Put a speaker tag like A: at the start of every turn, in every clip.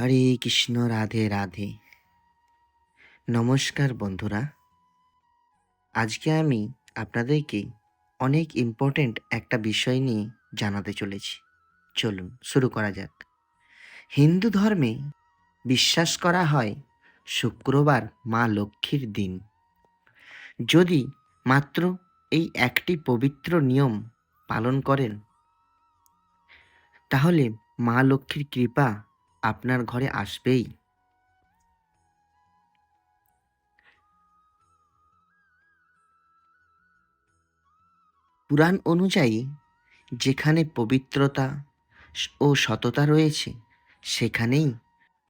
A: হরে কৃষ্ণ রাধে রাধে। নমস্কার বন্ধুরা, আজকে আমি আপনাদেরকে অনেক ইম্পর্ট্যান্ট একটা বিষয় নিয়ে জানাতে চলেছি। চলুন, শুরু করা যাক। হিন্দু ধর্মে বিশ্বাস করা হয় শুক্রবার মা লক্ষ্মীর দিন। যদি মাত্র এই একটি পবিত্র নিয়ম পালন করেন, তাহলে মা লক্ষ্মীর কৃপা আপনার ঘরে আসবেই। পুরাণ অনুযায়ী, যেখানে পবিত্রতা ও সততা রয়েছে, সেখানেই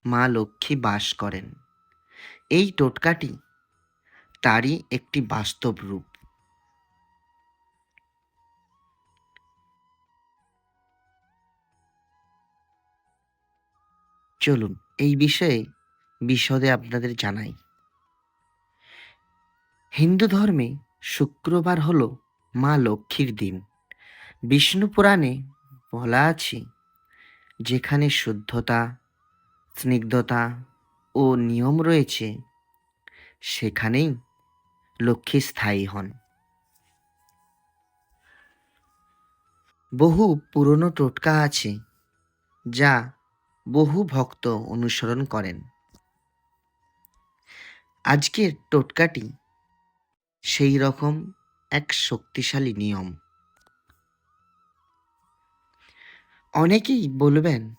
A: মা লক্ষ্মী বাস করেন। এই টোটকাটি তারই একটি বাস্তব রূপ। চলুন, এই বিষয়ে বিশদে আপনাদের জানাই। হিন্দু ধর্মে শুক্রবার হল মা লক্ষ্মীর দিন। বিষ্ণু পুরাণে বলা আছে, যেখানে শুদ্ধতা, স্নিগ্ধতা ও নিয়ম রয়েছে, সেখানেই লক্ষ্মী স্থায়ী হন। বহু পুরনো টোটকা আছে, যা বহু ভক্ত অনুসরণ করেন। আজকের টোটকাটি সেই রকম এক শক্তিশালী নিয়ম। অনেকেই বলবেন,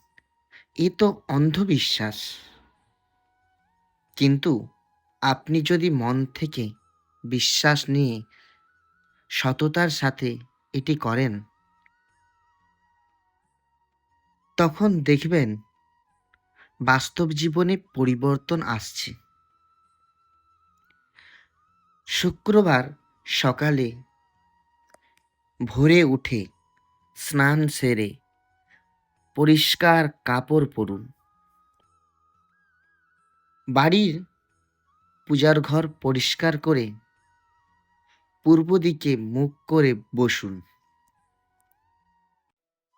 A: এ তো অন্ধবিশ্বাস। কিন্তু আপনি যদি মন থেকে বিশ্বাস নিয়ে সততার সাথে এটি করেন, তখন দেখবেন বাস্তব জীবনে পরিবর্তন আসছে। শুক্রবার সকালে ভোরে উঠে স্নান সেরে পরিষ্কার কাপড় পরুন। বাড়ির পূজার ঘর পরিষ্কার করে পূর্ব দিকে মুখ করে বসুন।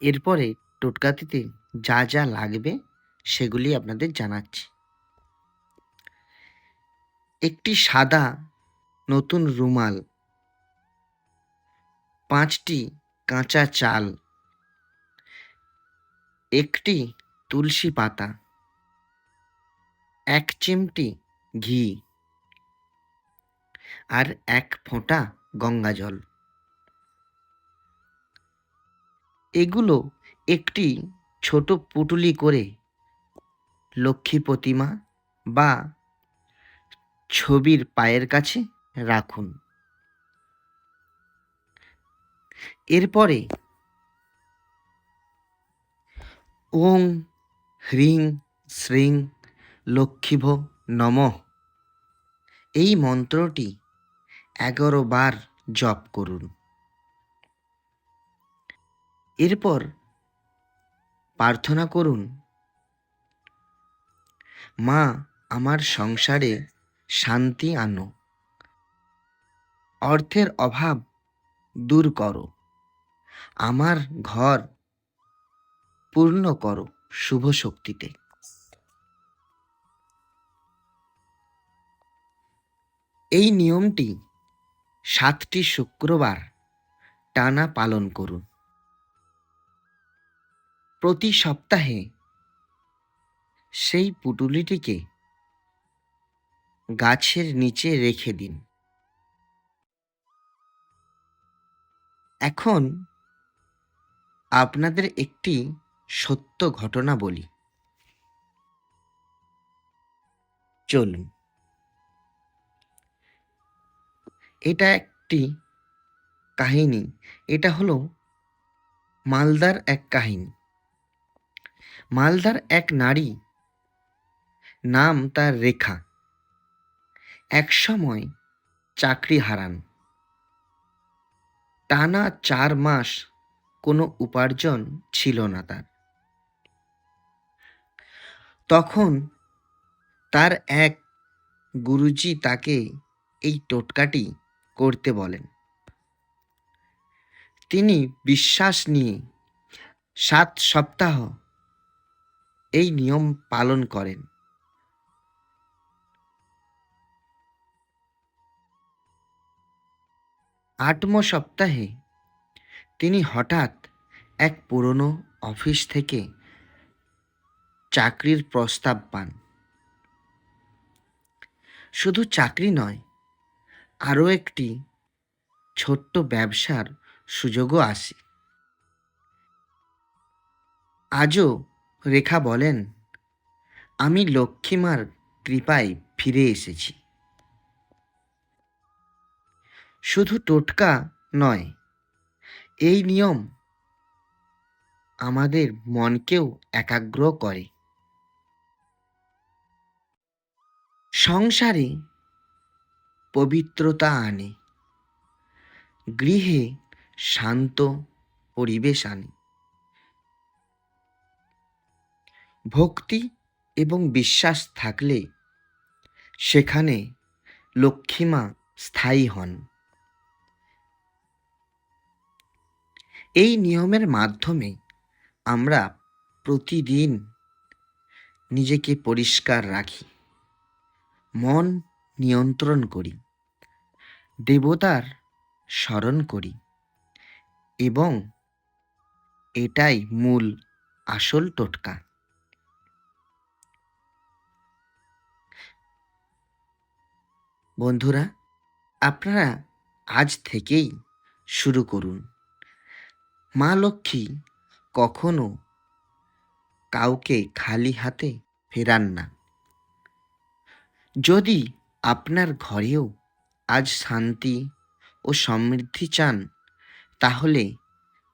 A: এরপরে টোটকাতিতে যা যা লাগবে সেগুলি আপনাদের জানাচ্ছি। একটি সাদা নতুন রুমাল, পাঁচটি কাঁচা চাল, একটি তুলসী পাতা, এক চিমটি ঘি আর এক ফোঁটা গঙ্গা জল। এগুলো একটি ছোট পুটুলি করে লক্ষ্মী প্রতিমা বা ছবির পায়ের কাছে রাখুন। এরপরে ওং হ্রিং শ্রিং লক্ষ্মীভ নমঃ। এই মন্ত্রটি এগারো বার জপ করুন। এরপর প্রার্থনা করুন মা, আমার সংসারে শান্তি আনো। অর্থের অভাব দূর করো। আমার ঘর পূর্ণ করো শুভ শক্তিতে। এই নিয়মটি সাতটি শুক্রবার টানা পালন করুন। প্রতি সপ্তাহে সেই পুটুলিটিকে গাছের নিচে রেখে দিন। এখন আপনাদের একটি সত্য ঘটনা বলি। চলুন। এটা একটি কাহিনী। এটা হলো মালদার এক কাহিনী। মালদার এক নারী নাম তার রেখা। এক সময় চাকরি হারান। টানা চার মাস কোনো উপার্জন ছিল না তার। তখন তার এক গুরুজি তাকে এই টোটকাটি করতে বলেন। তিনি বিশ্বাস নিয়ে সাত সপ্তাহ এই নিয়ম পালন করেন। আটম সপ্তাহে তিনি হঠাৎ এক পুরনো অফিস থেকে চাকরির প্রস্তাব পান। শুধু চাকরি নয়, আরও একটি ছোট্ট ব্যবসার সুযোগও আসে। আজও রেখা বলেন, আমি লক্ষ্মীমার কৃপায় ফিরে এসেছি। শুধু টোটকা নয়, এই নিয়ম আমাদের মনকেও একাগ্র করে। সংসারে পবিত্রতা আনে, গৃহে শান্ত পরিবেশ আনে। ভক্তি এবং বিশ্বাস থাকলে সেখানে লক্ষ্মীমা স্থায়ী হন। এই নিয়মের মাধ্যমে আমরা প্রতিদিন নিজেকে পরিষ্কার রাখি, মন নিয়ন্ত্রণ করি, দেবতার স্মরণ করি এবং এটাই মূল আসল টোটকা। বন্ধুরা, আপনারা আজ থেকেই শুরু করুন। মা লক্ষ্মী, কখনো কাউকে খালি হাতে ফেরান না। যদি আপনার ঘরেও আজ শান্তি ও সমৃদ্ধি চান, তাহলে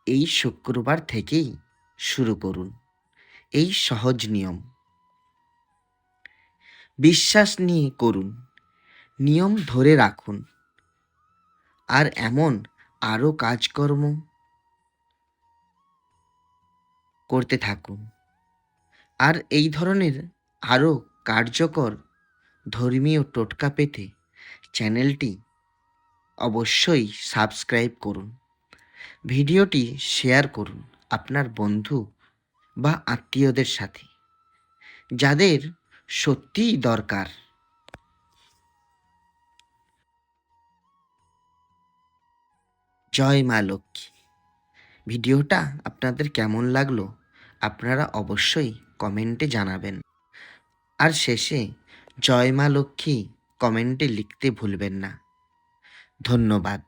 A: এই শুক্রবার থেকেই শুরু করুন। এই সহজ নিয়ম। বিশ্বাস নিয়ে করুন। নিয়ম ধরে রাখুন। আর এমন আরও কাজকর্ম করতে থাকুন। আর এই ধরনের আরও কার্যকর, ধর্মীয় টোটকা পেতে চ্যানেলটি অবশ্যই সাবস্ক্রাইব করুন। ভিডিওটি শেয়ার করুন আপনার বন্ধু বা আত্মীয়দের সাথে, যাদের সত্যিই দরকার। জয় মা লক্ষ্মী। ভিডিওটা আপনাদের কেমন লাগল আপনারা অবশ্যই কমেন্টে জানাবেন। আর শেষে জয় মা লক্ষ্মী কমেন্টে লিখতে ভুলবেন না। ধন্যবাদ।